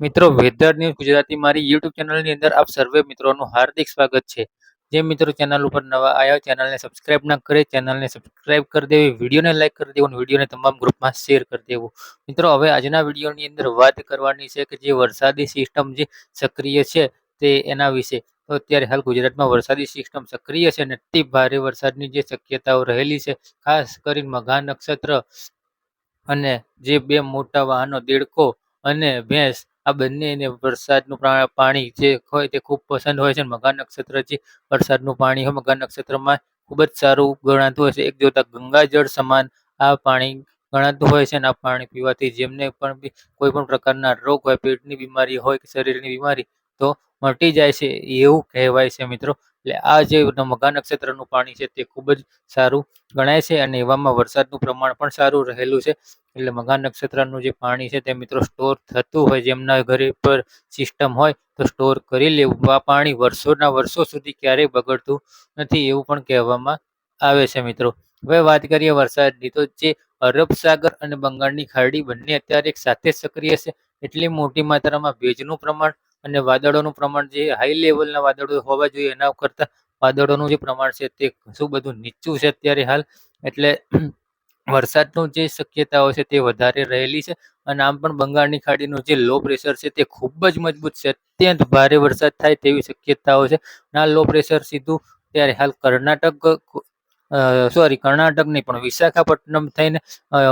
મિત્રો weather news Gujarati મારી YouTube ચેનલની અંદર આપ સર્વે મિત્રોનું હાર્દિક સ્વાગત છે. જે મિત્રો ચેનલ ઉપર નવા આવ્યા ચેનલને સબસ્ક્રાઇબ ના કરે ચેનલને સબસ્ક્રાઇબ કરી દેવી વિડીયોને લાઇક કરી દેવું વિડીયોને તમામ ગ્રુપમાં શેર કરી દેવું. મિત્રો, હવે આજના વિડીયોની અંદર વાત કરવાની છે કે જે વરસાદી સિસ્ટમ જે સક્રિય છે તે એના વિશે. તો અત્યારે હાલ ગુજરાતમાં વરસાદી સિસ્ટમ સક્રિય છે અને અતિ ભારે વરસાદની જે શક્યતાઓ રહેલી છે, ખાસ કરીને મઘા નક્ષત્ર અને જે બે મોટા વાહનો, દેડકો અને ભેંસ આ બંનેને વરસાદનું પાણી જે હોય તે ખૂબ પસંદ હોય છે મઘા નક્ષત્ર જે વરસાદનું પાણી હોય મઘા નક્ષત્રમાં ખૂબ જ સારું ગણાતું હોય છે. એક જોતા ગંગાજળ સમાન આ પાણી ગણાતું હોય છે અને આ પાણી પીવાથી જેમને પણ કોઈ પણ પ્રકારના રોગ હોય, પેટની બીમારી હોય કે શરીરની બીમારી તો મટી જાય છે એવું કહેવાય છે મિત્રો. એટલે આ જે મઘા નક્ષત્રનું પાણી છે તે ખૂબ જ સારું ગણાય છે અને એવામાં વરસાદનું પ્રમાણ પણ સારું રહેલું છે. એટલે મઘા નક્ષત્રનું જે પાણી છે તે મિત્રો સ્ટોર થતું હોય જેમના ઘરે પર સિસ્ટમ હોય તો સ્ટોર કરી લેવું. આ પાણી વર્ષોના વર્ષો સુધી ક્યારેય બગડતું નથી એવું પણ કહેવામાં આવે છે મિત્રો. હવે વાત કરીએ વરસાદની તો જે અરબ સાગર અને બંગાળની ખાડી બંને અત્યારે એક સાથે સક્રિય છે. એટલી મોટી માત્રામાં ભેજનું પ્રમાણ અને વાદળોનું પ્રમાણ જે હાઈ લેવલના વાદળો હોવા જોઈએ, એના કરતાં વાદળોનું જે પ્રમાણ છે તે શું બધું નીચું છે અત્યારે હાલ? એટલે વરસાદનું જે શક્યતાઓ છે તે વધારે રહેલી છે. અને આમ પણ બંગાળની ખાડીનું જે લો પ્રેશર છે તે ખૂબ જ મજબૂત છે. અત્યંત ભારે વરસાદ થાય તેવી શક્યતાઓ છે. આ લો પ્રેશર સીધું ત્યારે હાલ કર્ણાટક સોરી કર્ણાટક નહીં પણ વિશાખાપટ્ટનમ થઈને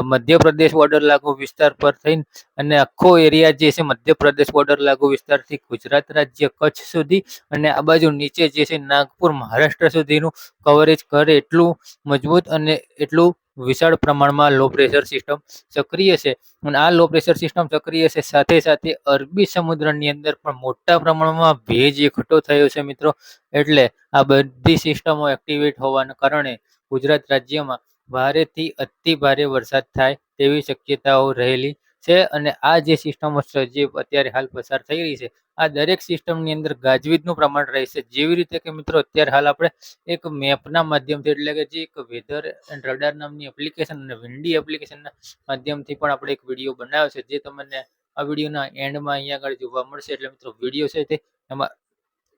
મધ્યપ્રદેશ બોર્ડર લાગુ વિસ્તાર પર થઈને અને આખો એરિયા જે છે મધ્યપ્રદેશ બોર્ડર લાગુ વિસ્તારથી ગુજરાત રાજ્ય કચ્છ સુધી અને આ બાજુ નીચે જે છે નાગપુર, મહારાષ્ટ્ર સુધીનું કવરેજ કરે એટલું મજબૂત અને એટલું વિશાળ પ્રમાણમાં લો પ્રેશર સિસ્ટમ સક્રિય છે. અને આ લો પ્રેશર સિસ્ટમ સક્રિય છે, સાથે સાથે અરબી સમુદ્રની અંદર પણ મોટા પ્રમાણમાં ભેજ એકઠો થયો છે મિત્રો. એટલે આ બધી સિસ્ટમો એક્ટિવેટ હોવાના કારણે ગુજરાત રાજ્યમાં ભારેથી અતિ ભારે વરસાદ થાય તેવી શક્યતાઓ રહેલી છે અને આ જે સિસ્ટમો જે અત્યારે હાલ પસાર થઈ રહી છે, આ દરેક સિસ્ટમની અંદર ગાજવીજનું પ્રમાણ રહેશે. જેવી રીતે કે મિત્રો, અત્યારે હાલ આપણે એક મેપના માધ્યમથી, એટલે કે જે એક વેધર એન્ડ રડાર નામની એપ્લિકેશન અને વિન્ડી એપ્લિકેશનના માધ્યમથી પણ આપણે એક વીડિયો બનાવ્યો છે જે તમને આ વિડીયોના એન્ડમાં અહીંયા આગળ જોવા મળશે. એટલે મિત્રો વીડિયો છે તે એમાં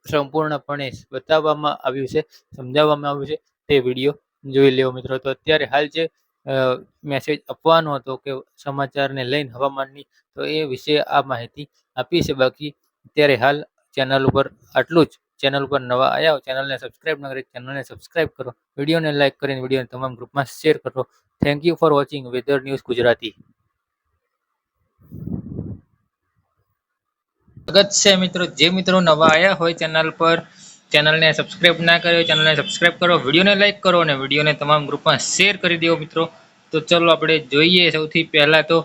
સંપૂર્ણપણે બતાવવામાં આવ્યું છે, સમજાવવામાં આવ્યું છે. તે વીડિયો જોઈ લેવો મિત્રો. તો અત્યારે હાલ જે મેસેજ આપવાનો હતો કે સમાચારને લઈને હવામાનની, તો એ વિશે આ માહિતી આપી છે. બાકી અત્યારે હાલ ચેનલ ઉપર આટલું જ. ચેનલ ઉપર નવા આવ્યા ચેનલને સબસ્ક્રાઇબ ન કરી ચેનલને સબસ્ક્રાઇબ કરો. વિડીયોને લાઇક કરીને વિડીયોને તમામ ગ્રુપમાં શેર કરો. Thank you for watching weather news Gujarati સ્વાગત છે મિત્રો. જે મિત્રો નવા આવ્યા હોય ચેનલ પર ચેનલને સબસ્ક્રાઈબ ના કર્યો, ચેનલને સબસ્ક્રાઇબ કરો, વિડીયોને લાઇક કરો અને વિડીયોને તમામ ગ્રુપમાં શેર કરી દો મિત્રો. તો ચલો આપણે જોઈએ સૌથી પહેલાં તો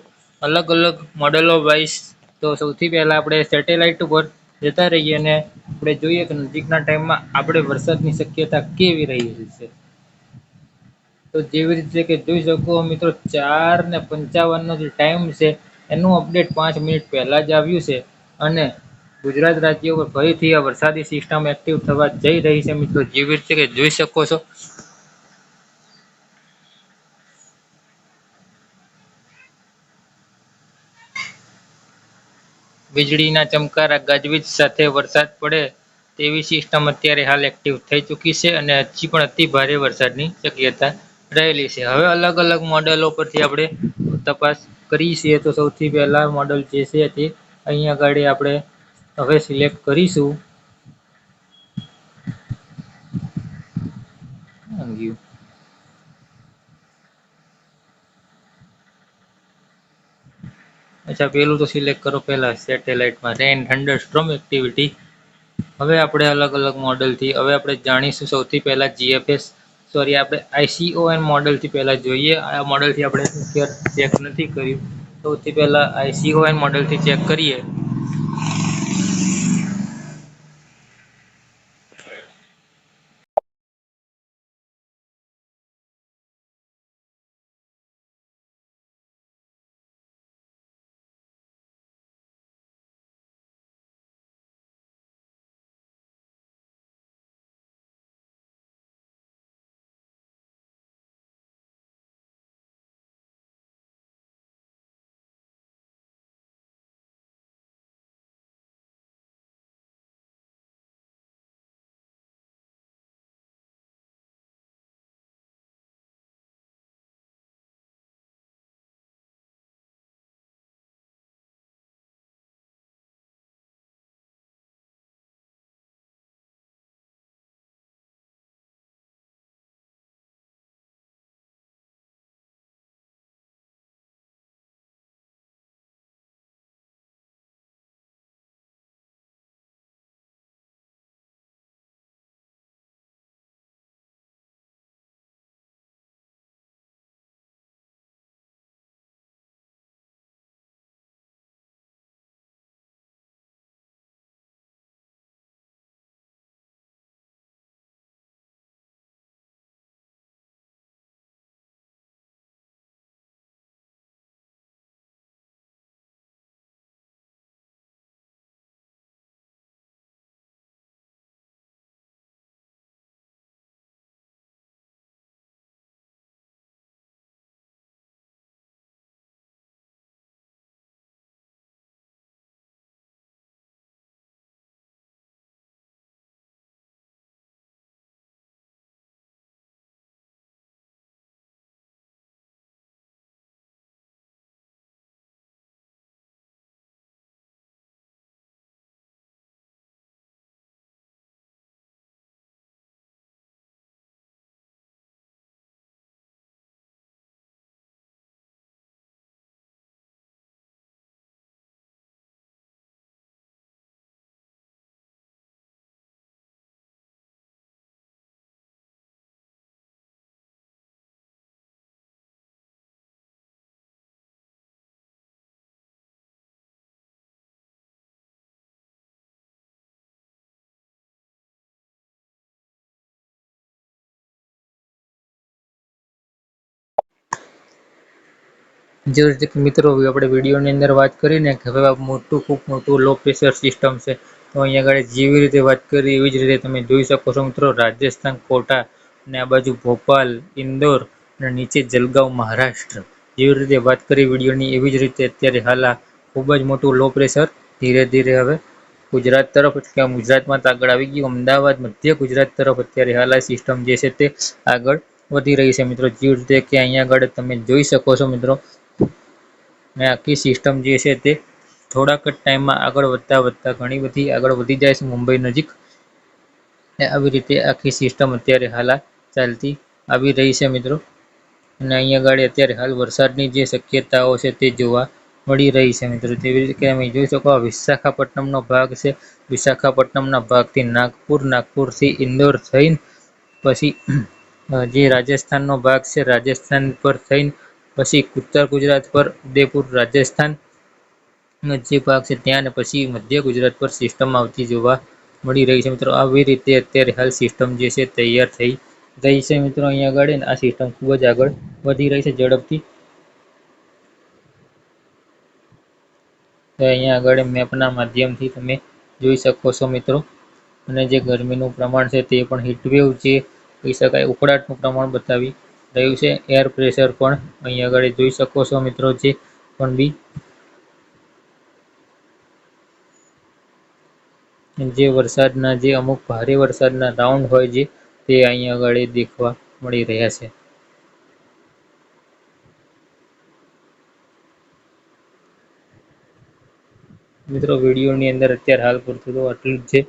અલગ અલગ મોડેલો વાઇઝ તો સૌથી પહેલાં આપણે સેટેલાઇટ ઉપર જતા રહીએ અને આપણે જોઈએ કે નજીકના ટાઈમમાં આપણે વરસાદની શક્યતા કેવી રહી છે. તો જેવી રીતે કે જોઈ શકો મિત્રો, ચાર ને પંચાવનનો જે ટાઈમ છે, એનું અપડેટ પાંચ મિનિટ પહેલાં જ આવ્યું છે. અને ગુજરાત રાજ્ય ઉપર ફરીથી આ વરસાદી સિસ્ટમ એક્ટિવ થવા જઈ રહી છે મિત્રો. જેવી કે જોઈ શકો છો. વીજળીના ચમકારા ગાજવીજ સાથે વરસાદ પડે તેવી સિસ્ટમ અત્યારે હાલ એક્ટિવ થઈ ચૂકી છે અને હજી પણ અતિ ભારે વરસાદની શક્યતા રહેલી છે. હવે અલગ અલગ મોડેલો પરથી આપણે તપાસ કરી છીએ. તો સૌથી પહેલા મોડલ જે છે તે અહીંયા આગળ આપણે હવે સિલેક્ટ કરીશું. અચ્છા, પેલું તો સિલેક્ટ કરો પહેલાં સેટેલાઇટમાં રેન થંડર સ્ટ્રોમ એક્ટિવિટી હવે આપણે અલગ અલગ મોડલથી હવે આપણે જાણીશું સૌથી પહેલાં જીએફએસ સોરી આપણે આઈસીઓએન મોડલથી પહેલાં જોઈએ. આ મોડલથી આપણે ચેક નથી કર્યું. સૌથી પહેલાં આઈસીઓએન મોડલથી ચેક કરીએ. જે રીતે મિત્રો આપણે વિડીયોની અંદર વાત કરીને કે હવે મોટું, ખૂબ મોટું લો પ્રેશર સિસ્ટમ છે, તો અહીંયા આગળ જેવી રીતે વાત કરી એવી જ રીતે તમે જોઈ શકો છો મિત્રો, રાજસ્થાન, કોટા અને આ બાજુ ભોપાલ, ઇન્દોર અને નીચે જલગાંવ, મહારાષ્ટ્ર. જેવી રીતે વાત કરી વિડીયોની, એવી જ રીતે અત્યારે હાલ ખૂબ જ મોટું લો પ્રેશર ધીરે ધીરે હવે ગુજરાત તરફ કે ગુજરાતમાં તો આગળ આવી ગયું, અમદાવાદ, મધ્ય ગુજરાત તરફ અત્યારે હાલ સિસ્ટમ જે છે તે આગળ વધી રહી છે મિત્રો. જેવી રીતે કે અહીંયા આગળ તમે જોઈ શકો છો મિત્રો ને આખી સિસ્ટમ જે છે તે થોડાક જ ટાઈમમાં આગળ વધતા વધતા ઘણી બધી આગળ વધી જાય છે મુંબઈ નજીક. આવી રીતે આખી સિસ્ટમ અત્યારે હાલ ચાલતી આવી રહી છે મિત્રો. અને અહીંયા આગળ અત્યારે હાલ વરસાદની જે શક્યતાઓ છે તે જોવા મળી રહી છે મિત્રો. તેવી રીતે તમે જોઈ શકો વિશાખાપટ્ટનમનો ભાગ છે. વિશાખાપટ્ટનમના ભાગથી નાગપુર, નાગપુરથી ઇન્દોર થઈને પછી જે રાજસ્થાનનો ભાગ છે, રાજસ્થાન પર થઈને પછી ઉત્તર ગુજરાત પર ઉદયપુર રાજસ્થાન જે ભાગ છે ત્યાં અને પછી મધ્ય ગુજરાત પર સિસ્ટમ આવતી જોવા મળી રહી છે. મિત્રો, આવી રીતે અત્યારે હાલ સિસ્ટમ જે છે તૈયાર થઈ ગઈ છે. મિત્રો, અહીંયા આગળ આ સિસ્ટમ ખૂબ જ આગળ વધી રહી છે ઝડપથી. અહીંયા આગળ મેપના માધ્યમથી તમે જોઈ શકો છો મિત્રો. અને જે ગરમીનું પ્રમાણ છે તે પણ હીટવેવ જે કહી શકાય, ઉકળાટનું પ્રમાણ બતાવી રહ્યું છે. એર પ્રેશર પણ અહીંયા આગળ જોઈ શકો છો મિત્રો જે પણ બી. જે વરસાદના જે અમુક ભારે વરસાદના રાઉન્ડ હોય છે તે અહીંયા આગળ દેખવા મળી રહ્યા છે. મિત્રો વિડીયોની અંદર અત્યારે હાલ પૂરતું તો આટલું જ છે.